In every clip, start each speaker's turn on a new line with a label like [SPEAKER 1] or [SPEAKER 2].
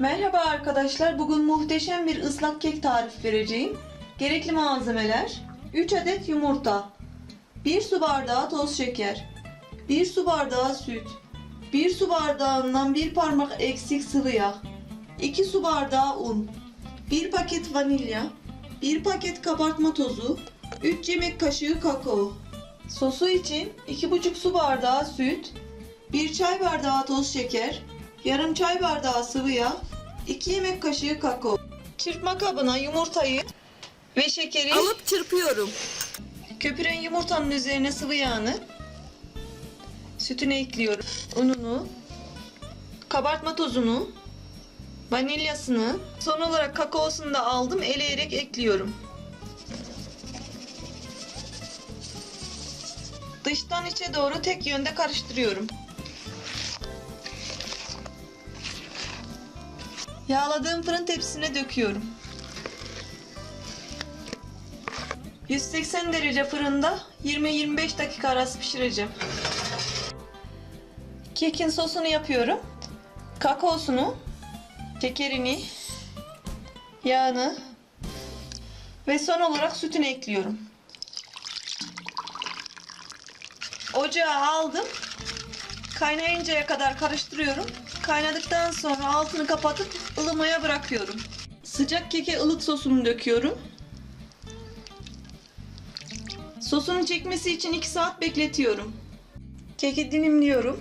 [SPEAKER 1] Merhaba arkadaşlar. Bugün muhteşem bir ıslak kek tarifi vereceğim. Gerekli malzemeler 3 adet yumurta 1 su bardağı toz şeker 1 su bardağı süt 1 su bardağından 1 parmak eksik sıvı yağ 2 su bardağı un 1 paket vanilya 1 paket kabartma tozu 3 yemek kaşığı kakao Sosu için 2,5 su bardağı süt 1 çay bardağı toz şeker Yarım çay bardağı sıvı yağ, 2 yemek kaşığı kakao. Çırpma kabına yumurtayı ve şekeri
[SPEAKER 2] Alıp çırpıyorum.
[SPEAKER 1] köpüren yumurtanın üzerine sıvı yağını sütüne ekliyorum. Ununu, kabartma tozunu, vanilyasını, son olarak kakaosunu da aldım eleyerek ekliyorum. Dıştan içe doğru tek yönde karıştırıyorum. Yağladığım fırın tepsisine döküyorum. 180 derece fırında 20-25 dakika arası pişireceğim. Kekin sosunu yapıyorum. Kakaosunu, şekerini, yağını ve son olarak sütünü ekliyorum. Ocağa aldım. Kaynayıncaya kadar karıştırıyorum. Kaynadıktan sonra altını kapatıp ılımaya bırakıyorum. Sıcak keke ılık sosunu döküyorum. Sosunun çekmesi için 2 saat bekletiyorum. Keki dilimliyorum.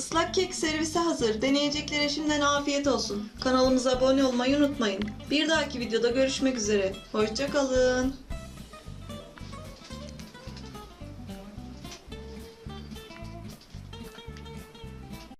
[SPEAKER 1] Islak kek servisi hazır. Deneyeceklere şimdiden afiyet olsun. Kanalımıza abone olmayı unutmayın. Bir dahaki videoda görüşmek üzere. Hoşçakalın.